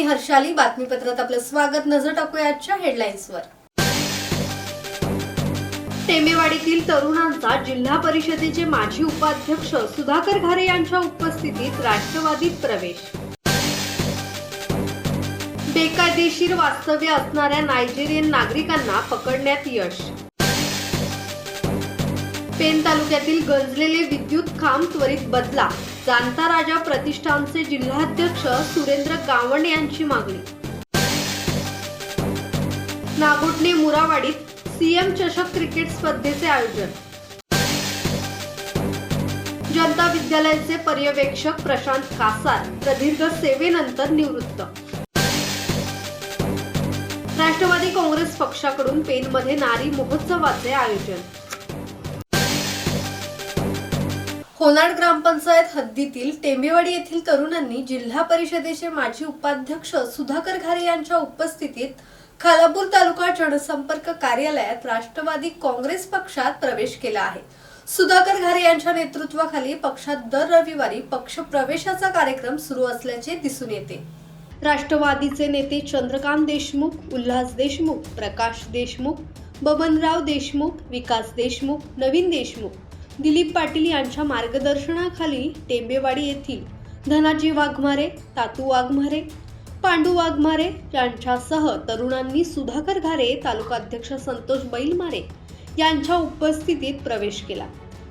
मी हर्षाली. बातमीपत्रात आपलं स्वागत. नजर टाकूया आजच्या हेडलाईन्सवर टेमेवाडीतील तरुणांचा जिल्हा परिषदेचे माजी उपाध्यक्ष सुधाकर घारे यांच्या उपस्थितीत राष्ट्रवादीत प्रवेश. बेकायदेशीर वास्तव्य असणाऱ्या नायजेरियन नागरिकांना पकडण्यात यश. पेन तालुक्यातील गंजलेले विद्युत खांब त्वरित बदला. जाणता राजा प्रतिष्ठानचे जिल्हाध्यक्ष सुरेंद्र गावंड यांची मागणी. नागोटणे मुरावाडीत सीएम चषक क्रिकेट स्पर्धेचे आयोजन. जनता विद्यालयाचे पर्यवेक्षक प्रशांत कासार प्रदीर्घ सेवेनंतर निवृत्त. राष्ट्रवादी काँग्रेस पक्षाकडून पेनमध्ये नारी महोत्सवाचे आयोजन. होनाड ग्रामपंचायत हद्दीतील टेंबेवाडी येथील तरुणांनी जिल्हा परिषदेचे माजी उपाध्यक्ष सुधाकर घारे यांच्या उपस्थितीत खालापूर तालुका जनसंपर्क कार्यालयात राष्ट्रवादी काँग्रेस पक्षात प्रवेश केला आहे. सुधाकर घारे यांच्या नेतृत्वाखाली पक्षात दर रविवारी पक्ष प्रवेशाचा कार्यक्रम सुरू असल्याचे दिसून येते. राष्ट्रवादीचे नेते चंद्रकांत देशमुख उल्हास देशमुख प्रकाश देशमुख बबनराव देशमुख विकास देशमुख नवीन देशमुख दिलीप पाटील यांच्या मार्गदर्शनाखाली टेंबेवाडी येथील धनाजी वाघमारे तातू वाघमारे पांडू वाघमारे यांच्यासह तरुणांनी सुधाकर घारे तालुकाध्यक्ष संतोष बैलमारे यांच्या उपस्थितीत प्रवेश केला.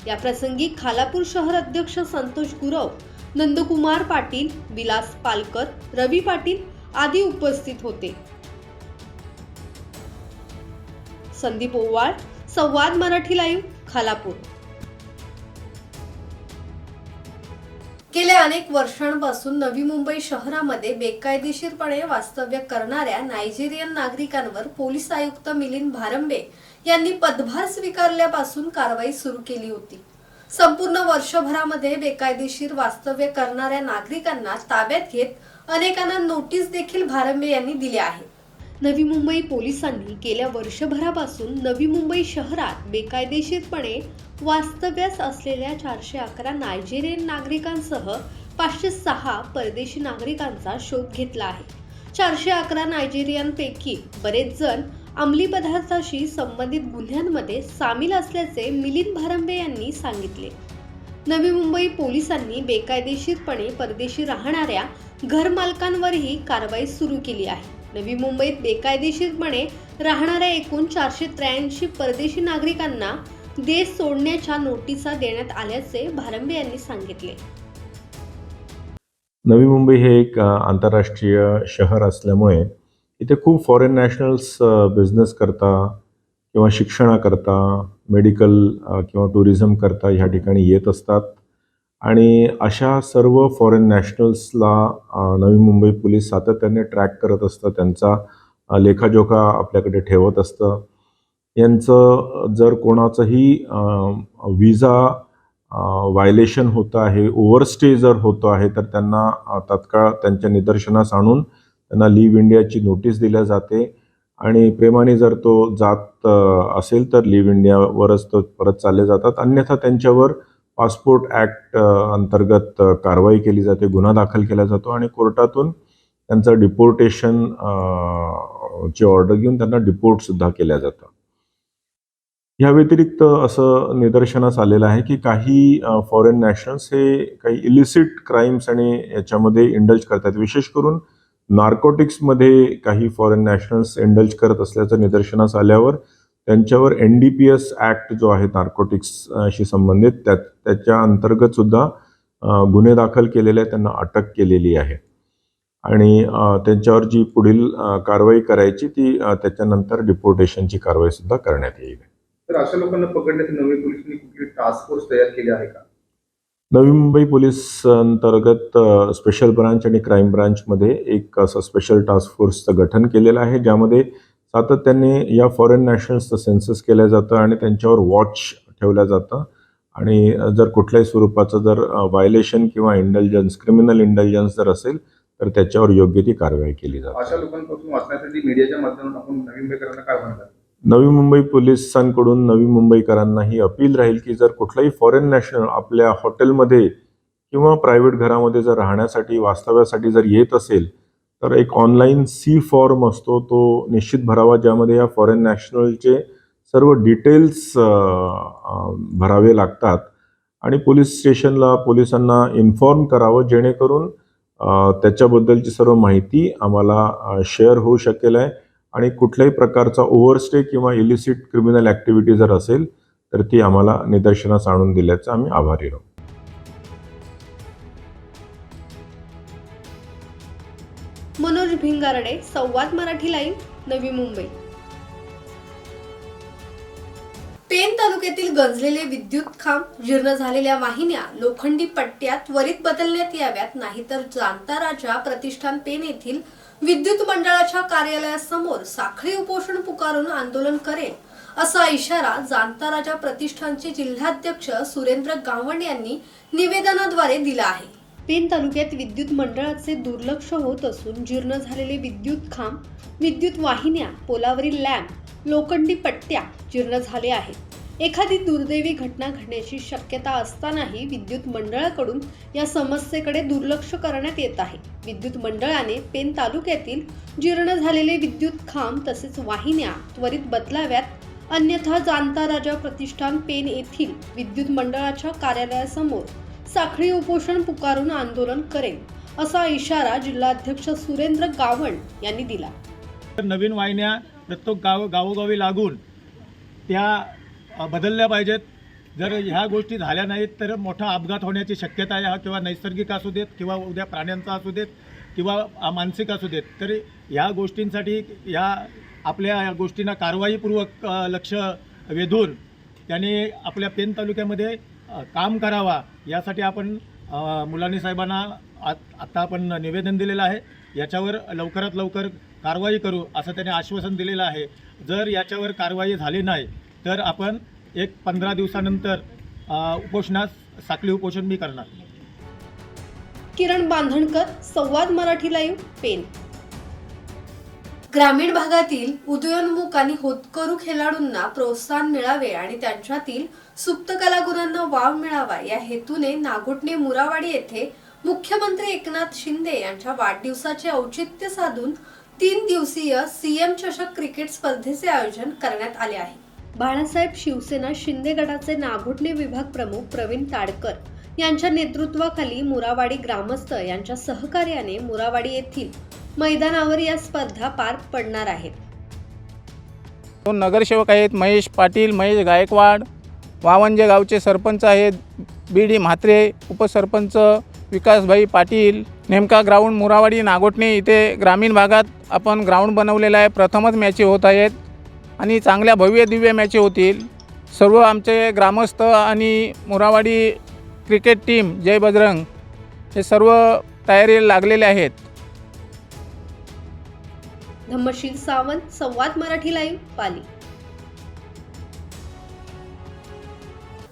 या प्रसंगी खालापूर शहर अध्यक्ष संतोष गुरव नंदकुमार पाटील विलास पालकर रवी पाटील आदी उपस्थित होते. संदीप ओवाळ संवाद मराठी लाईव्ह खालापूर. गेल्या अनेक वर्षांपासून नवी मुंबई शहरामध्ये बेकायदेशीरपणे वास्तव्य करणाऱ्या नायजेरियन नागरिकांवर पोलीस आयुक्त मिलिंद भारंबे यांनी पदभार स्वीकारल्यापासून कारवाई सुरू केली होती. संपूर्ण वर्षभरामध्ये बेकायदेशीर वास्तव्य करणाऱ्या नागरिकांना ताब्यात घेत अनेकांना नोटीस देखील भारंबे यांनी दिल्या आहे नवी मुंबई पोलिसांनी गेल्या वर्षभरापासून नवी मुंबई शहरात बेकायदेशीरपणे वास्तव्यास असलेल्या चारशे अकरा नायजेरियन नागरिकांसह पाचशे सहा परदेशी नागरिकांचा शोध घेतला आहे. चारशे अकरा नायजेरियनपैकी बरेच जण अंमली पदार्थाशी संबंधित गुन्ह्यांमध्ये सामील असल्याचे मिलिंद भारंबे यांनी सांगितले. नवी मुंबई पोलिसांनी बेकायदेशीरपणे परदेशी राहणाऱ्या घरमालकांवरही कारवाई सुरू केली आहे. नवी मुंबईत बेकायदेशीरपणे राहणाऱ्या एकूण चारशे त्र्याऐंशी परदेशी नागरिकांना देश सोडण्याच्या नोटिसा देण्यात आल्याचे भारंबे यांनी सांगितले. नवी मुंबई हे एक आंतरराष्ट्रीय शहर असल्यामुळे इथे खूप फॉरेन नॅशनल्स बिझनेस करता किंवा शिक्षणाकरता मेडिकल किंवा टुरिझम करता ह्या ठिकाणी येत असतात. आणि अशा सर्व फॉरेन नॅशनल्सला नवी मुंबई पोलीस सातत्याने ट्रॅक करत असतं. त्यांचा लेखाजोखा आपल्याकडे ठेवत असतं. यांचं जर कोणाचंही विजा व्हायलेशन होतं आहे ओव्हरस्टे जर होतं आहे तर त्यांना तत्काळ तात्काळ त्यांच्या निदर्शनास आणून त्यांना लिव्ह इंडियाची नोटीस दिल्या जाते. आणि प्रेमाने जर तो जात असेल तर लिव्ह इंडियावरच तो परत चालले जातात. अन्यथा त्यांच्यावर पासपोर्ट ॲक्ट अंतर्गत कारवाई केली जाते गुन्हा दाखल केला जातो आणि कोर्टातून त्यांचं डिपोर्टेशन ची ऑर्डर घेऊन त्यांना डिपोर्टसुद्धा केल्या जातं. ह्या व्यतिरिक्त असं निदर्शनास आलेलं आहे की काही फॉरेन नॅशनल्स हे काही इलिसिट क्राईम्स आणि याच्यामध्ये इंडल्ज करतात. विशेष करून नार्कोटिक्समध्ये काही फॉरेन नॅशनल्स इंडल्ज करत असल्याचं निदर्शनास आल्यावर त्यांच्यावर N D P S act जो आहे नार्कोटिक्सशी संबंधित त्या त्याच्या अंतर्गत सुद्धा गुन्हे दाखल केलेले आहेत त्यांना अटक केलेली आहे. आणि त्यांच्यावर जी पुढील कारवाई करायची ती त्याच्यानंतर डिपोर्टेशनची कारवाई सुद्धा करण्यात येईल. तर अशा लोकांना पकडण्यासाठी नवी पोलिसांनी कुठली टास्क फोर्स तयार केली आहे का? नवी मुंबई पोलीस अंतर्गत स्पेशल ब्रांच आणि क्राईम ब्रांचमध्ये एक असं स्पेशल टास्क फोर्सचं गठन केलेलं आहे ज्यामध्ये सातत्याने या फॉरेन नॅशनल्सचं सेन्सस केलं जातं आणि त्यांच्यावर वॉच ठेवलं जातं. आणि जर कुठल्याही स्वरूपाचं जर व्हायलेशन किंवा इंटेलिजन्स क्रिमिनल इंटेलिजन्स जर असेल तर त्याच्यावर योग्य ती कारवाई केली जाते. अशा लोकांपासून वाचण्यासाठी मीडियाच्या माध्यमातून आपण नवीन मुंबईकरांना काय म्हणतात? नवी मुंबई पोलिसांकडून नवी मुंबईकरांना ही अपील राहील की जर कुठलाही फॉरेन नॅशनल आपल्या हॉटेलमध्ये किंवा प्रायव्हेट घरामध्ये जर राहण्यासाठी वास्तव्यासाठी जर येत असेल तर एक ऑनलाईन सी फॉर्म असतो तो निश्चित भरावा ज्यामध्ये या फॉरेन नॅशनलचे सर्व डिटेल्स भरावे लागतात. आणि पोलीस स्टेशनला पोलिसांना इन्फॉर्म करावं जेणेकरून त्याच्याबद्दलची सर्व माहिती आम्हाला शेअर होऊ शकेल आहे. आणि कुठल्याही प्रकारचा ओव्हरस्टे किंवा इलिसिट क्रिमिनल ॲक्टिव्हिटी जर असेल तर ती आम्हाला निदर्शनास आणून दिल्याचं आम्ही आभारी राहू मनोज भिंगारडे संवाद मराठी लाईव्ह नवी मुंबई. पेन तालुक्यातील गंजलेले विद्युत खांब जीर्ण झालेल्या वाहिन्या लोखंडी पट्ट्यात त्वरित बदलण्यात याव्यात नाहीतर जाणता राजा प्रतिष्ठान पेन येथील विद्युत मंडळाच्या कार्यालयासमोर साखळी उपोषण पुकारून आंदोलन करेल असा इशारा जाणता राजा प्रतिष्ठानचे जिल्हाध्यक्ष सुरेंद्र गावंड यांनी निवेदनाद्वारे दिला आहे. पेन तालुक्यात विद्युत मंडळाचे दुर्लक्ष होत असून जीर्ण झालेले विद्युत खांब विद्युत वाहिन्या पोलावरील लॅम्प लोखंडी पट्ट्या जीर्ण झाले आहेत. एखादी दुर्दैवी घटना घडण्याची शक्यता असतानाही विद्युत मंडळाकडून या समस्येकडे दुर्लक्ष करण्यात येत आहे. विद्युत मंडळाने पेन तालुक्यातील जीर्ण झालेले विद्युत खांब तसेच वाहिन्या त्वरित बदलाव्यात. अन्यथा जाणता राजा प्रतिष्ठान पेन येथील विद्युत मंडळाच्या कार्यालयासमोर साखळी उपोषण पुकारून आंदोलन करेल असा इशारा जिल्हाध्यक्ष सुरेंद्र गावण यांनी दिला. तर नवीन वाहिन्या प्रत्येक गाव गावोगावी लागून त्या बदलल्या पाहिजेत. जर ह्या गोष्टी झाल्या नाहीत तर मोठा अपघात होण्याची शक्यता आहे हा किंवा नैसर्गिक असू देत किंवा उद्या प्राण्यांचा असू देत किंवा मानसिक असू देत. तर ह्या गोष्टींसाठी या आपल्या या गोष्टींना कारवाईपूर्वक लक्ष वेधून त्याने आपल्या पेन तालुक्यामध्ये काम करावा यासाठी आपण मुलांनी मुलानी साहेबांना आत- आत्ता आपण निवेदन दिलेलं आहे. याच्यावर लवकरात लवकर कारवाई करू असं त्याने आश्वासन दिलेलं आहे. जर याच्यावर कारवाई झाली नाही तर आपण एक पंधरा दिवसानंतर उपोषणास साखळी उपोषण मी करणार. किरण बांधणकर संवाद मराठी लाईव्ह पेन. ग्रामीण भागातील उदयोन्मुख आणि होतकरू खेळाडूंना प्रोत्साहन मिळावे आणि त्यांच्यातील सुप्त कलागुणांना वाव मिळावा या हेतूने नागोटणे मुरावाडी येथे मुख्यमंत्री एकनाथ शिंदे यांच्या वाढदिवसाचे औचित्य साधून तीन दिवसीय सीएम चषक क्रिकेट स्पर्धेचे आयोजन करण्यात आले आहे. बाळासाहेब शिवसेना शिंदे गटाचे नागोटणे विभाग प्रमुख प्रवीण ताडकर यांच्या नेतृत्वाखाली मुरावाडी ग्रामस्थ यांच्या सहकार्याने मुरावाडी येथील मैदानावर या स्पर्धा पार पडणार आहेत. दोन नगरसेवक आहेत महेश पाटील महेश गायकवाड वावंजे गावचे सरपंच आहेत बी डी म्हात्रे उपसरपंच विकासभाई पाटील नेमका ग्राउंड मुरावाडी नागोटणे इथे ग्रामीण भागात आपण ग्राउंड बनवलेला आहे. प्रथमच मॅची होत आहेत आणि चांगल्या भव्य दिव्य मॅची होतील. सर्व आमचे ग्रामस्थ आणि मुरावाडी क्रिकेट टीम जय बजरंग हे सर्व तयारीला लागलेले आहेत. धम्मशील सावंत संवाद मराठी लाईव्ह पाली.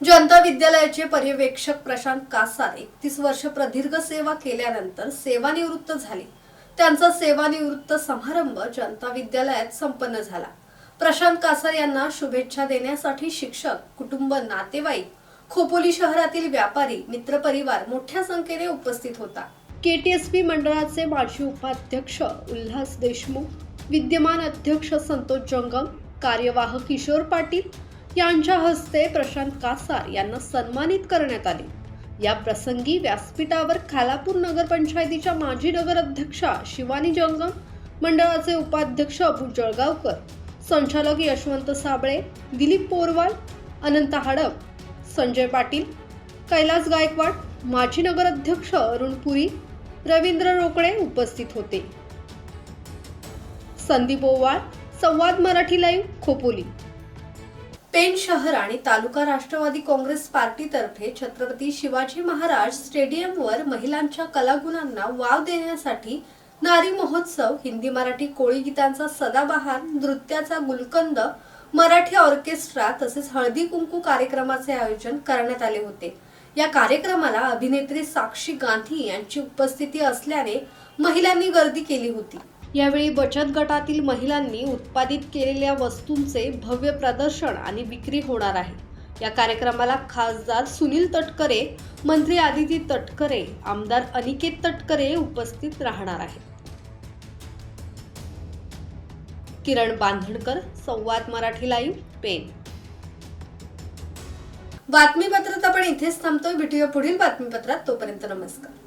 जनता विद्यालयाचे पर्यवेक्षक प्रशांत कासार एकतीस वर्ष प्रदीर्घ सेवा केल्यानंतर सेवानिवृत्त झाले. त्यांचा सेवानिवृत्त समारंभ जनता विद्यालयात संपन्न झाला. प्रशांत कासार यांना शुभेच्छा देण्यासाठी शिक्षक कुटुंब नातेवाईक खोपोली शहरातील व्यापारी मित्रपरिवार मोठ्या संख्येने उपस्थित होता. केटीएसपी मंडळाचे माजी उपाध्यक्ष उल्हास देशमुख विद्यमान अध्यक्ष संतोष जंगम कार्यवाह किशोर पाटील यांच्या हस्ते प्रशांत कासार यांना सन्मानित करण्यात आले. या प्रसंगी व्यासपीठावर खालापूर नगरपंचायतीच्या माजी नगराध्यक्षा शिवानी जंगम मंडळाचे उपाध्यक्ष अबू जळगावकर संचालक यशवंत साबळे दिलीप पोरवाल अनंत हडप संजय पाटील कैलास गायकवाड माजी नगराध्यक्ष अरुण पुरी रवींद्र रोकडे उपस्थित होते. संदीप ओवाळ संवाद मराठी लाईव्ह खोपोली. पेण शहर आणि तालुका राष्ट्रवादी काँग्रेस पार्टीतर्फे छत्रपती शिवाजी महाराज स्टेडियमवर महिलांच्या कलागुणांना वाव देण्यासाठी नारी महोत्सव हिंदी मराठी कोळी गीतांचा सदाबहार नृत्याचा गुलकंद मराठी ऑर्केस्ट्रा तसेच हळदी कुंकू कार्यक्रमाचे आयोजन करण्यात आले होते. या कार्यक्रमाला अभिनेत्री साक्षी गांधी यांची उपस्थिती असल्याने महिलांनी गर्दी केली होती. यावेळी बचत गटातील महिलांनी उत्पादित केलेल्या वस्तूंचे भव्य प्रदर्शन आणि विक्री होणार आहे. या कार्यक्रमाला खासदार सुनील तटकरे मंत्री आदिती तटकरे आमदार अनिकेत तटकरे उपस्थित राहणार आहेत. किरण बांधणकर संवाद मराठी लाईव्ह पेन बातमीपत्रात आपण इथेच थांबतोय. भेटूया पुढील बातमीपत्रात. तोपर्यंत नमस्कार.